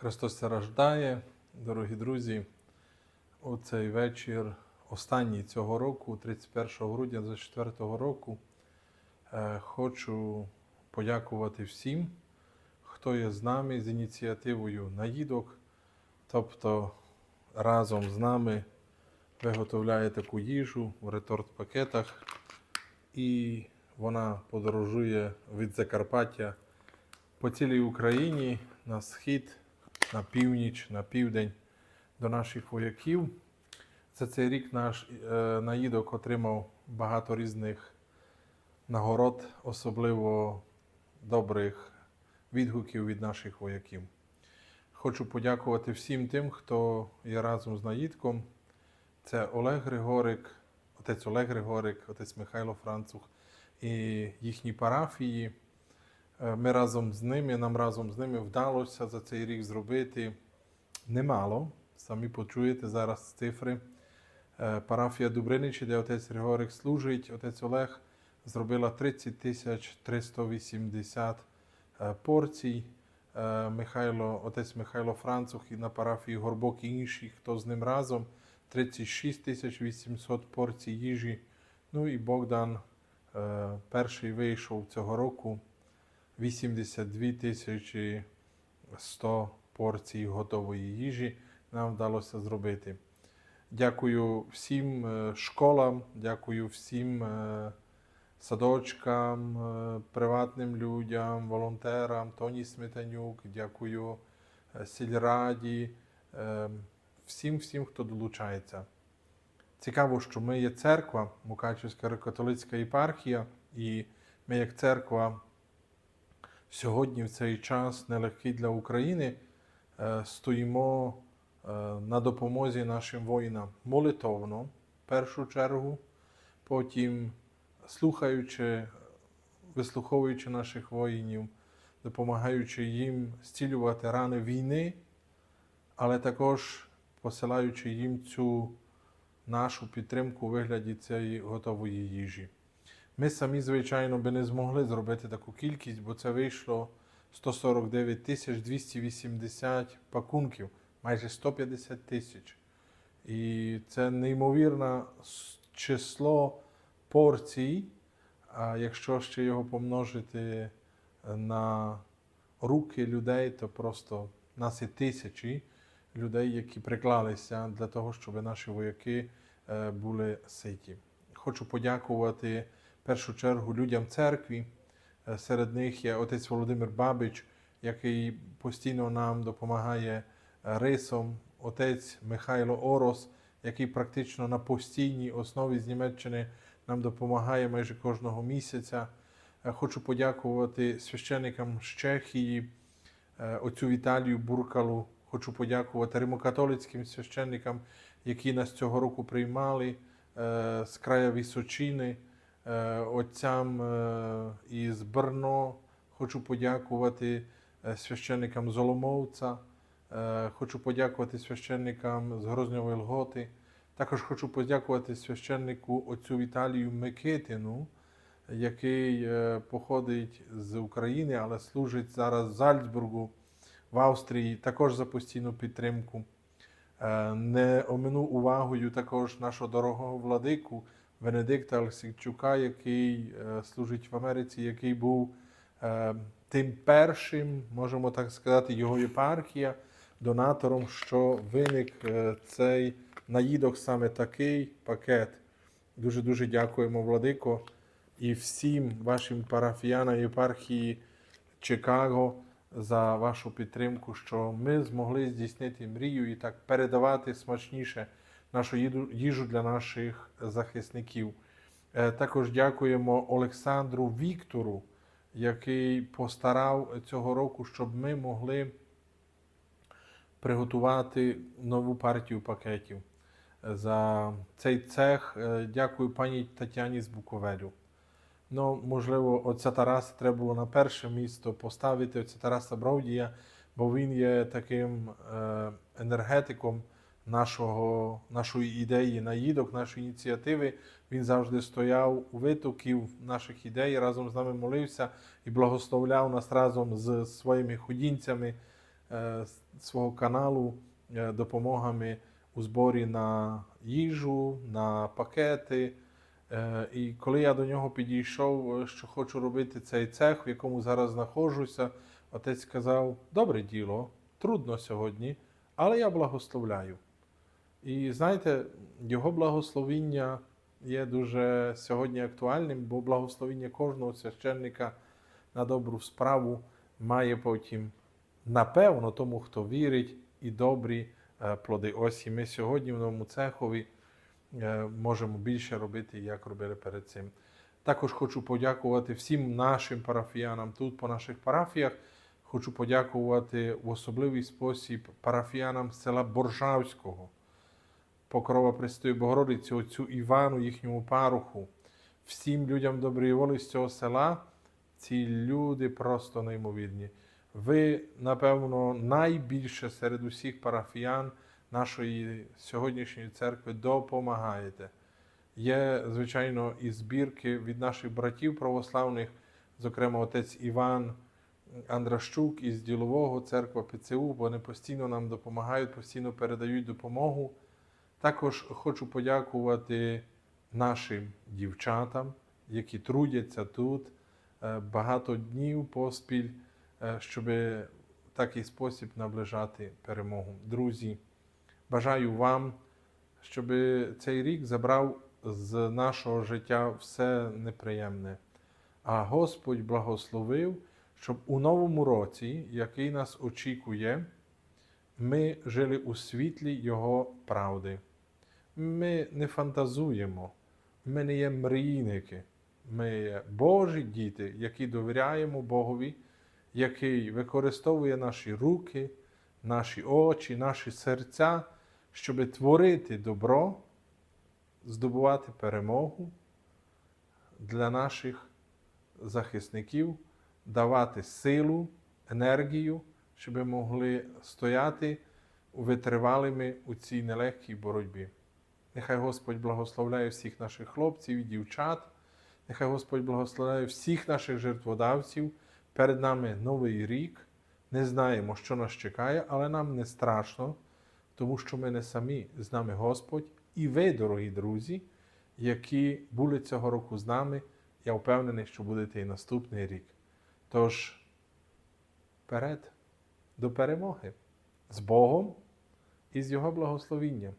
Христос се рождає, дорогі друзі. У цей вечір, останній цього року, 31 грудня 2024 року, е, хочу подякувати всім, хто є з нами з ініціативою наїдок, тобто разом з нами виготовляє таку їжу в реторт-пакетах, і вона подорожує від Закарпаття по цілій Україні на схід, на північ, на південь до наших вояків. За цей рік наш е, наїдок отримав багато різних нагород, особливо добрих відгуків від наших вояків. Хочу подякувати всім тим, хто є разом з наїдком. Це Олег Григорик, отець Олег Григорик, отець Михайло Францух і їхні парафії. Е, Ми разом з ними, нам разом з ними вдалося за цей рік зробити немало. Самі почуєте зараз цифри. Е, Парафія Дубриничі, де отець Григорик служить, отець Олег зробила 30 тисяч 380 е, порцій. Михайло, отець Михайло Францух і на парафії Горбок і інші, хто з ним разом, 36 тисяч 800 порцій їжі. Ну і Богдан перший вийшов цього року 82 тисячі 100 порцій готової їжі нам вдалося зробити. Дякую всім е, школам, дякую всім е, садочкам, е, приватним людям, волонтерам, Тоні Сметанюк, дякую сільраді, всім, всім, хто долучається. Цікаво, що ми є церква, Мукачівська католицька єпархія, і ми, як церква, сьогодні в цей час нелегкий для України, е, стоїмо е, на допомозі нашим воїнам молитовно, в першу чергу, потім слухаючи, вислуховуючи наших воїнів, допомагаючи їм зцілювати рани війни, але також посилаючи їм цю нашу підтримку у вигляді цієї готової їжі. Ми самі, звичайно, би не змогли зробити таку кількість, бо це вийшло 149 тисяч 280 пакунків, майже 150 тисяч. І це неймовірне число порцій, а якщо ще його помножити на руки людей, то просто нас є тисячі людей, які приклалися для того, щоб наші вояки були ситі. Хочу подякувати першу чергу людям церкві. Е, Серед них є отець Володимир Бабич, який постійно нам допомагає е, рисом, отець Михайло Орос, який практично на постійній основі з Німеччини нам допомагає майже кожного місяця. Е, Хочу подякувати священникам з Чехії, отцю Віталію Буркалу. Хочу подякувати римокатолицьким священникам, які нас цього року приймали з краю Височини, е, отцям е, із Брно. Хочу подякувати е, священникам з Оломовця. Е, Хочу подякувати священникам з Грозньової Лготи. Також хочу подякувати священнику отцю Віталію Микитину, який е, походить з України, але служить зараз в Зальцбургу, в Австрії, також за постійну підтримку. Е, Не омину увагою також нашого дорогого владику Венедикта Олексійчука, який е, служить в Америці, який був е, тим першим, можемо так сказати, його єпархія, донатором, що виник е, цей наїдок саме такий пакет. Дуже дуже дякуємо, Владико, і всім вашим парафіянам єпархії Чикаго за вашу підтримку, що ми змогли здійснити мрію і так передавати смачніше нашу їжу для наших захисників. Е, Також дякуємо Олександру Віктору, який постарав цього року, щоб ми могли приготувати нову партію пакетів. За цей цех е, дякую пані Тетяні з Буковелю. Ну, можливо, отця Тараса треба було на перше місто поставити отця Тараса Бровдія, бо він є таким е, енергетиком нашого, нашої ідеї наїдок, нашої ініціативи. Він завжди стояв у витоків наших ідей, разом з нами молився і благословляв нас разом з своїми ходінцями е, свого каналу е, допомогами у зборі на їжу, на пакети. Е, І коли я до нього підійшов, що хочу робити цей цех, в якому зараз знаходжуся, отець сказав: добре діло, трудно сьогодні, але я благословляю. І знаєте, його благословіння є дуже сьогодні актуальним, бо благословіння кожного священника на добру справу має потім, напевно, тому, хто вірить, і добрі е, плоди. Ось і ми сьогодні в новому цехові е, можемо більше робити, як робили перед цим. Також хочу подякувати всім нашим парафіянам тут, по наших парафіях. Хочу подякувати в особливий спосіб парафіянам села Боржавського. Покрова Престої Богородиці, отцю Івану, їхньому паруху, всім людям доброї волі з цього села. Ці люди просто неймовірні. Ви, напевно, найбільше серед усіх парафіян нашої сьогоднішньої церкви допомагаєте. Є, звичайно, і збірки від наших братів православних, зокрема, отець Іван Андращук із ділового церква ПЦУ. Вони постійно нам допомагають, постійно передають допомогу. Також хочу подякувати нашим дівчатам, які трудяться тут е, багато днів поспіль, е, щоб в такий спосіб наближати перемогу. Друзі, бажаю вам, щоб цей рік забрав з нашого життя все неприємне. А Господь благословив, щоб у новому році, який нас очікує, ми жили у світлі Його правди. Ми не фантазуємо, ми не є мрійники, ми є Божі діти, які довіряємо Богові, який використовує наші руки, наші очі, наші серця, щоб творити добро, здобувати перемогу для наших захисників, давати силу, енергію, щоб ми могли стояти витривалими у цій нелегкій боротьбі. Нехай Господь благословляє всіх наших хлопців і дівчат. Нехай Господь благословляє всіх наших жертводавців. Перед нами новий рік. Не знаємо, що нас чекає, але нам не страшно, тому що ми не самі з нами Господь і ви, дорогі друзі, які були цього року з нами. Я впевнений, що будете і наступний рік. Тож, вперед, до перемоги з Богом і з Його благословінням.